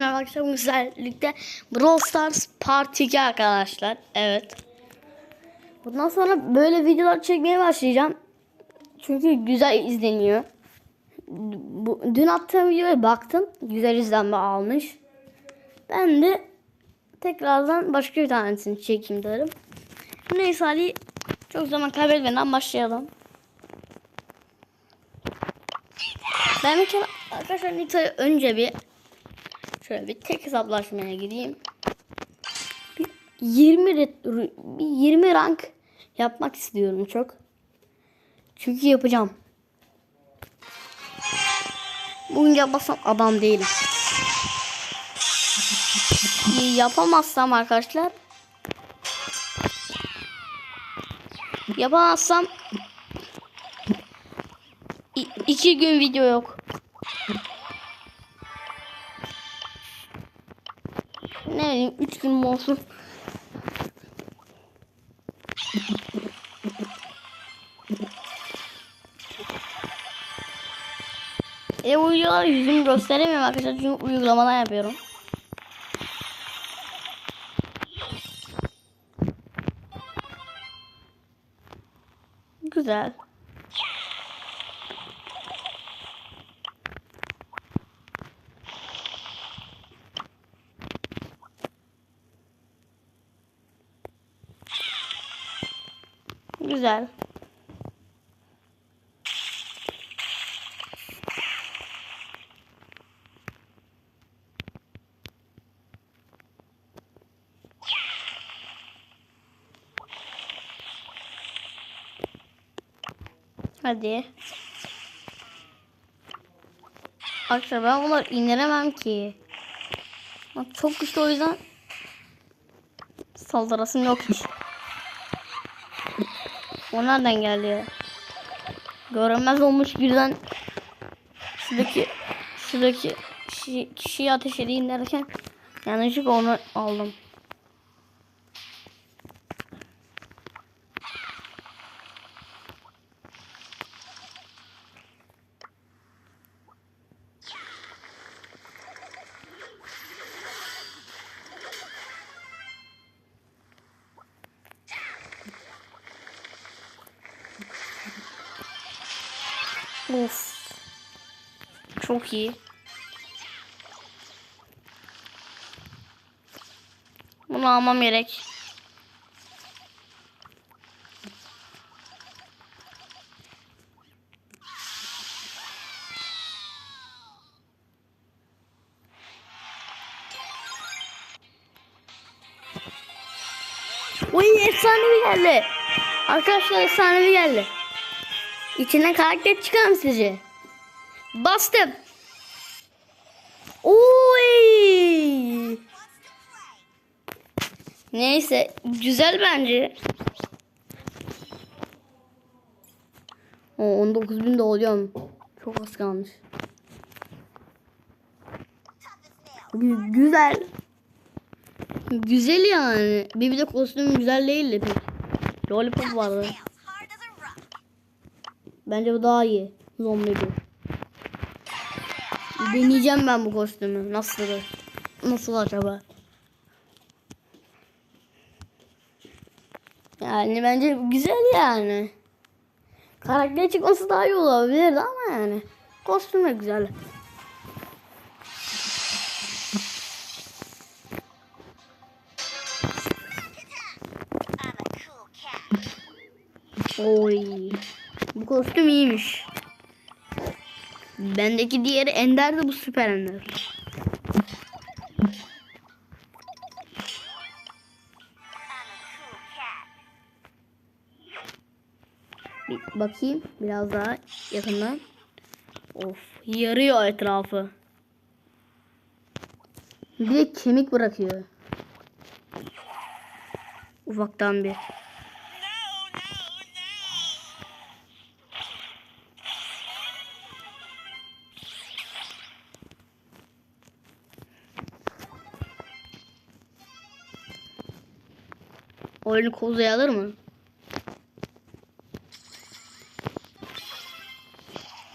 Merhaba arkadaşlar birlikte Brawl Stars Part 2 arkadaşlar. Evet. Bundan sonra böyle videolar çekmeye başlayacağım. Çünkü güzel izleniyor. Bu, dün attığım videoya baktım. Güzel izlenme almış. Ben de tekrardan başka bir tanesini çekeyim dedim. Neyse Ali çok zaman kaybetmeden başlayalım. Ben bir arkadaşlar Nita'yı önce bir Şöyle bir tek hesaplaşmaya gideyim. Bir 20 ret- bir 20 rank yapmak istiyorum çok. Çünkü yapacağım. Bugün yapmasam adam değilim. Yapamazsam arkadaşlar yapamazsam iki gün video yok. Bileyim 3 gün mü olsun. E bu yüzümü gösteremiyorum arkadaşlar çünkü uygulamadan yapıyorum. Güzel. Güzel. Hadi. Arkadaşlar ben bunları indiremem ki. Çok güçlü o yüzden saldırasım yok hiç. O nereden geldi ya? Görünmez olmuş birden şuradaki şuradaki kişi, kişiyi ateş edeyim derken yanlışlıkla onu aldım. Of. Çok iyi. Bunu almam gerek. Uy efsanevi geldi. Arkadaşlar efsanevi geldi. İçinden karakter çıkar mı sizce? Bastım. Oy. Neyse güzel bence. O 19 bin de oluyor. Çok az kalmış. Gü- güzel. Güzel yani. Bir de kostüm güzel değildi pek. Lollipop vardı. Bence bu daha iyi. Zombi bu. Deneyeceğim ben bu kostümü. Nasıl? Nasıl acaba? Yani bence güzel yani. Karakter çıkması daha iyi olabilirdi ama yani. Kostüm de güzel. Oy. Kostüm iyiymiş. Bendeki diğeri Ender de bu süper Ender. Bir bakayım biraz daha yakından. Of yarıyor etrafı. Direkt kemik bırakıyor. Ufaktan bir. Oyunu kozaya alır mı?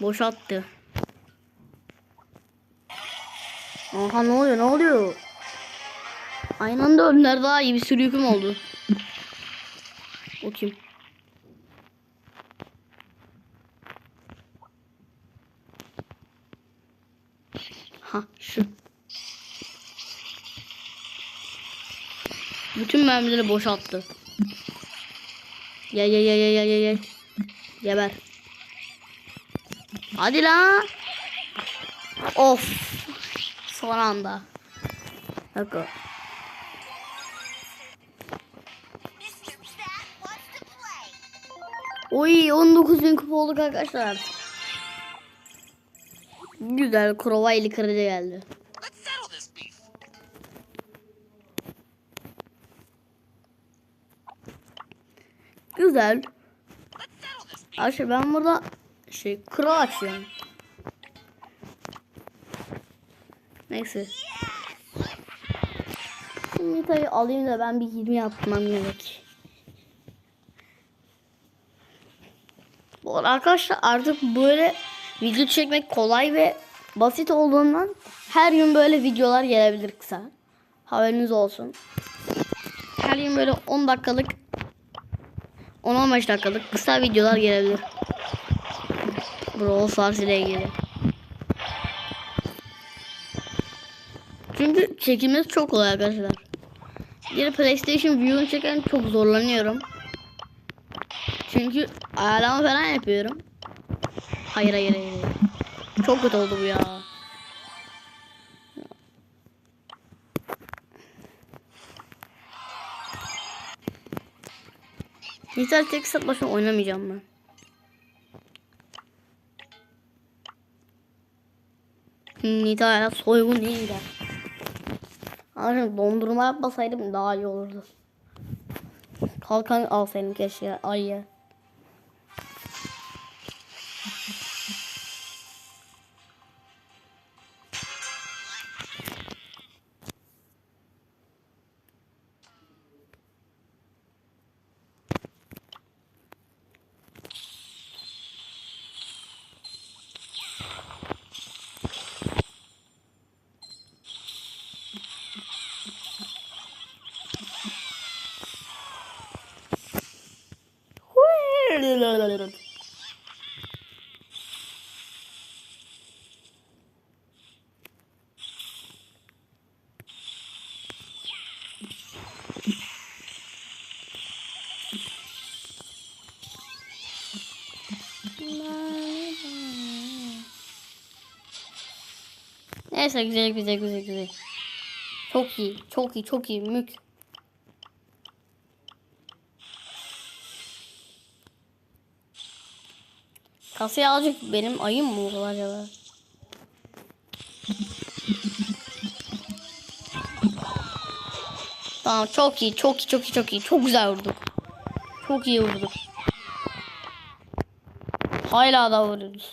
Boşalttı. Aha ne oluyor ne oluyor? Aynı anda öldüler daha iyi bir sürü yüküm oldu. O? Ha şu. Bütün mermileri boşalttı. Ye ye ye ye ye ye. Geber. Hadi lan. Of. Son anda. Bak o. Mr. Fat wants to play. Oy 19 bin kupa olduk arkadaşlar. Güzel Krovaylı kırıcı geldi. Güzel. Arkadaşlar ben burada şey kro açıyorum. Neyse. Şimdi tabii alayım da ben bir 20 yapmam gerek. Bu arkadaşlar artık böyle video çekmek kolay ve basit olduğundan her gün böyle videolar gelebilir kısa. Haberiniz olsun. Her gün böyle 10 dakikalık 10-15 dakikalık kısa videolar gelebilir. Brawl Stars ile ilgili. Çünkü çekilmesi çok kolay arkadaşlar. Bir PlayStation View'unu çeken çok zorlanıyorum. Çünkü ayarlama falan yapıyorum. Hayır hayır. hayır. Çok kötü oldu bu ya. Yeter tek sat başına oynamayacağım ben. Nida'ya soygun değil de. Arkadaşlar dondurma yapmasaydım daha iyi olurdu. Kalkan alsaydım keşke ayı. Neyse güzel güzel güzel güzel. Çok iyi, çok iyi, çok iyi. Mük. Kasaya alacak benim ayım mı oldu acaba? Tamam çok iyi, çok iyi, çok iyi, çok iyi. Çok güzel vurduk. Çok iyi vurduk. Hala da vuruyoruz.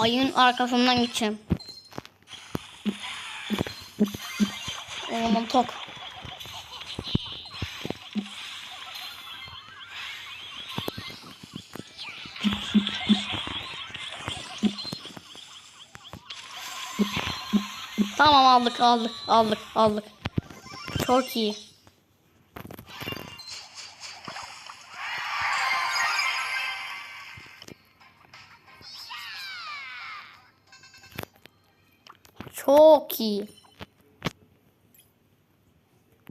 Ayın arkasından gideceğim. O zaman tok. Tamam aldık aldık aldık aldık. Çok iyi. İyi.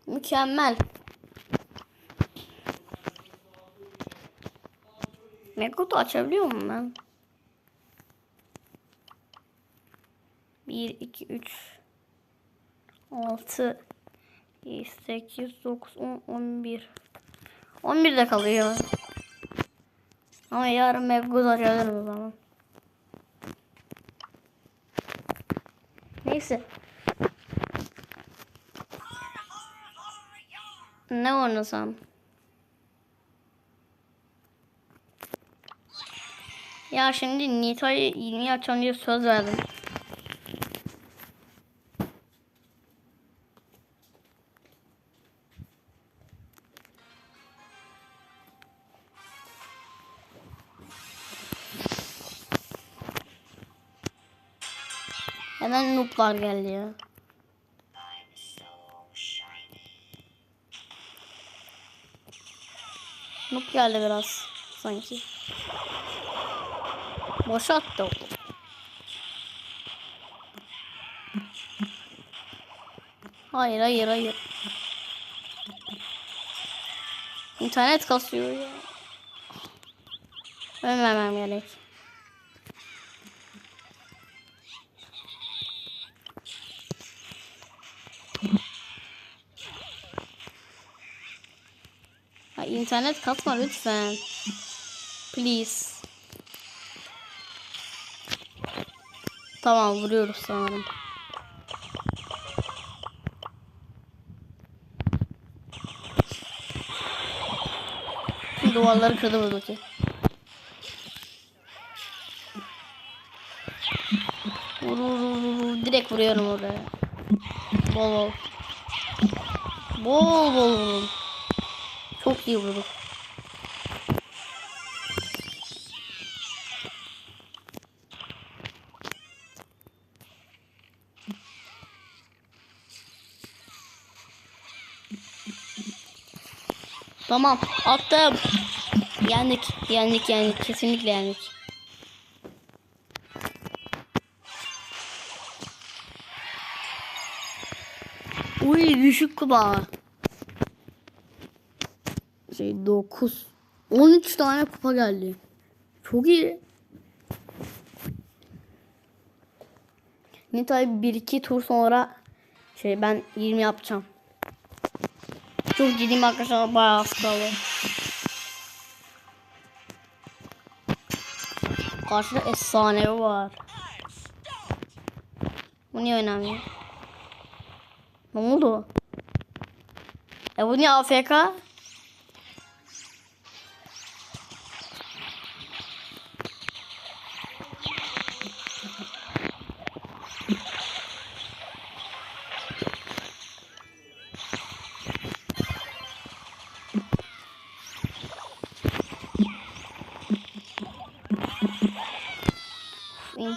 Mükemmel. Ne kutu açabiliyor muyum ben? 1 1, 2, 3, 6, 7, 8, 9, 10, 11. 11 de kalıyor. Ama yarın Mevguz açarım o zaman. Neyse. Ne oynasam? Ya şimdi Nita'yı yeni açacağım diye söz verdim. Hemen nooblar geldi ya. Noob geldi biraz sanki. Boşa attı o. Hayır hayır hayır. İnternet kasıyor ya. Ölmemem gerek. İnternet kasma lütfen. Please. Tamam vuruyoruz sanırım. Duvarları kırdı buradaki. Vur vur vur vur. Direkt vuruyorum oraya. Bol bol. Bol bol vurun. Çok iyi vurduk. Tamam attım. Yendik yendik yendik kesinlikle yendik. Uy düşük kupa. Şey 9 13 tane kupa geldi. Çok iyi. Nitay 1-2 tur sonra şey ben 20 yapacağım. Çok ciddiyim arkadaşlar bayağı kaldı. Karşıda efsane var. Bu niye önemli? Ne oldu? E bu niye AFK?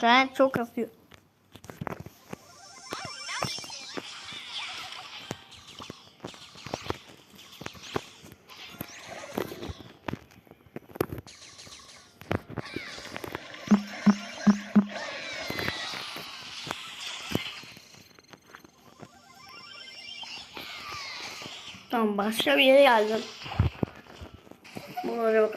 İnternet çok kasıyor. Tamam başka bir yere geldim. Buraya bak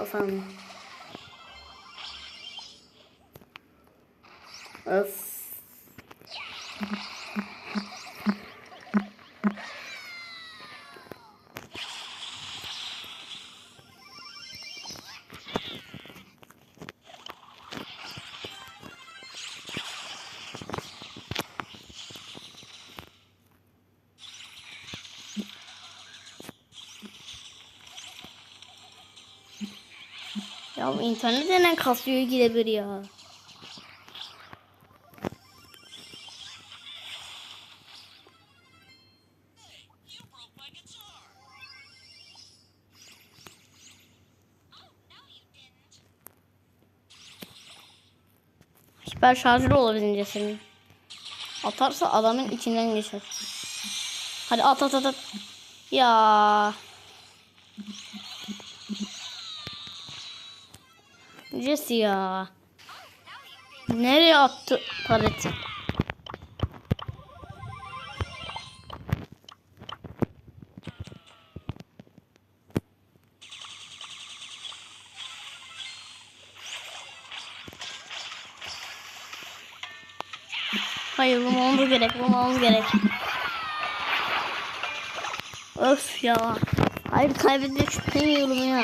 Bu internet neden kasıyor gidebilir ya. Hiper şarjlı olabildiğince senin. Atarsa adamın içinden geçer. Hadi at at at at. Ya. Jesse ya. Nereye attı paleti? Hayır bulmamız gerek bulmamız gerek. Öf ya. Hayır kaybetmek istemiyorum ya.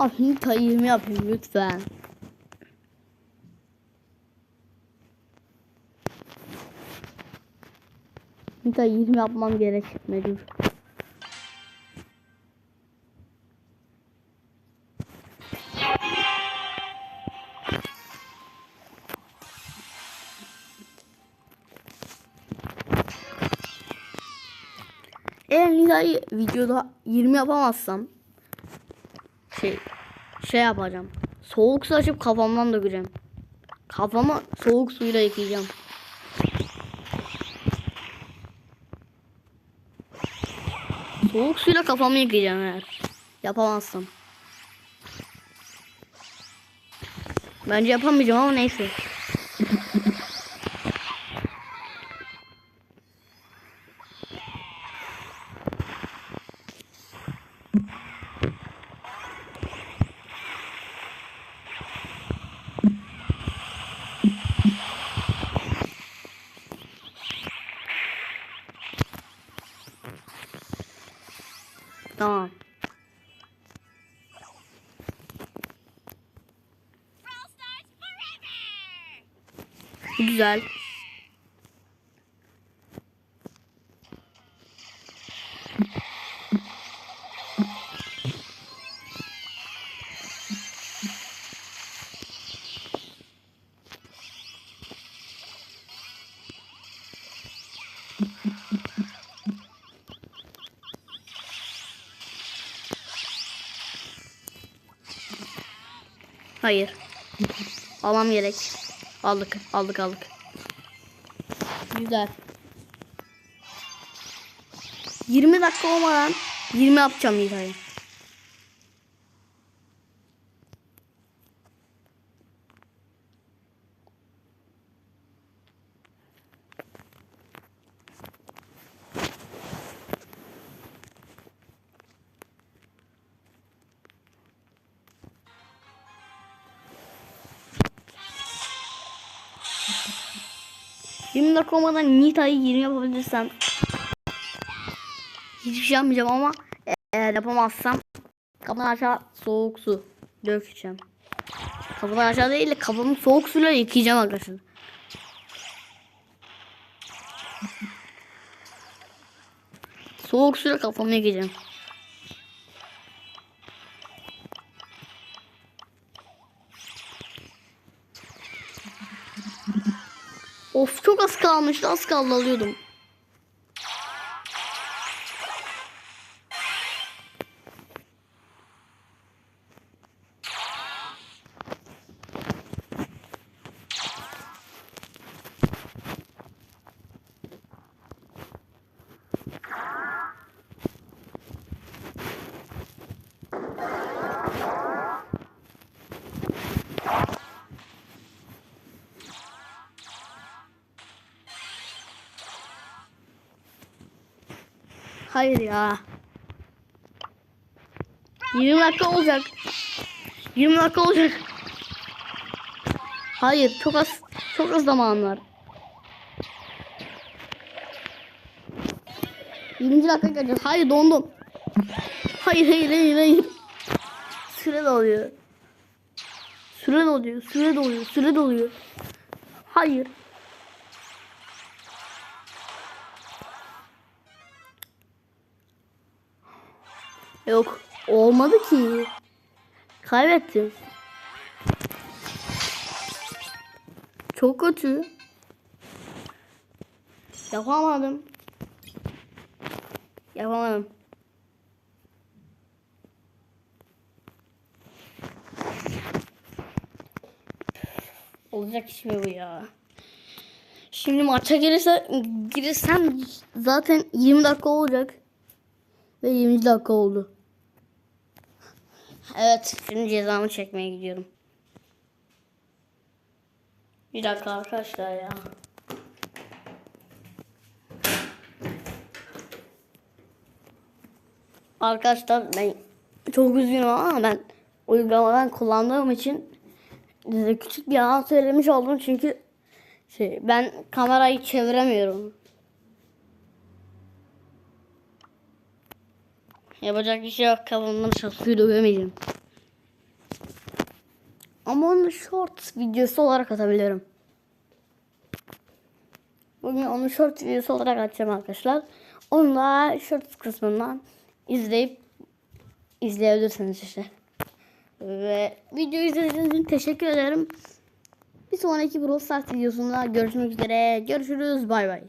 Abi tayımı yapayım lütfen. Nita 20 yapmam gerek mecbur. Eğer Nida'yı videoda 20 yapamazsam şey şey yapacağım. Soğuk su açıp kafamdan dökeceğim. Kafamı soğuk suyla yıkayacağım. Soğuk suyla kafamı yıkayacağım eğer. Yapamazsam. Bence yapamayacağım ama neyse. Tamam. Brawl Stars forever! Güzel. Hayır. Almam gerek. Aldık aldık aldık. Güzel. 20 dakika olmadan 20 yapacağım hikaye. 20 dakika olmadan Nita'yı 20 yapabilirsem hiçbir şey yapmayacağım ama eğer yapamazsam kapıdan aşağı soğuk su dökeceğim. Kapıdan aşağı değil de kapımı soğuk suyla yıkayacağım arkadaşlar. soğuk suyla kafamı yıkayacağım. Of çok az kalmıştı. Az kaldı alıyordum. Hayır ya. 20 dakika olacak. 20 dakika olacak. Hayır çok az çok az zaman var. 20 dakika gelecek. Hayır dondum. Hayır hayır hayır hayır. Süre doluyor. Süre doluyor. Süre doluyor. Süre doluyor. Hayır. Yok. Olmadı ki. Kaybettim. Çok kötü. Yapamadım. Yapamadım. Olacak iş mi bu ya? Şimdi maça girirse, girirsem zaten 20 dakika olacak. Ve 20 dakika oldu. Evet şimdi cezamı çekmeye gidiyorum. Bir dakika arkadaşlar ya. Arkadaşlar ben çok üzgünüm ama ben uygulamadan kullandığım için size küçük bir yalan söylemiş oldum çünkü şey, ben kamerayı çeviremiyorum. Yapacak bir şey yok. Kavundan şarkıyı dövemeyeceğim. Ama onu short videosu olarak atabilirim. Bugün onu short videosu olarak atacağım arkadaşlar. Onu da short kısmından izleyip izleyebilirsiniz işte. Ve video izlediğiniz için teşekkür ederim. Bir sonraki Brawl Stars videosunda görüşmek üzere. Görüşürüz. Bay bay.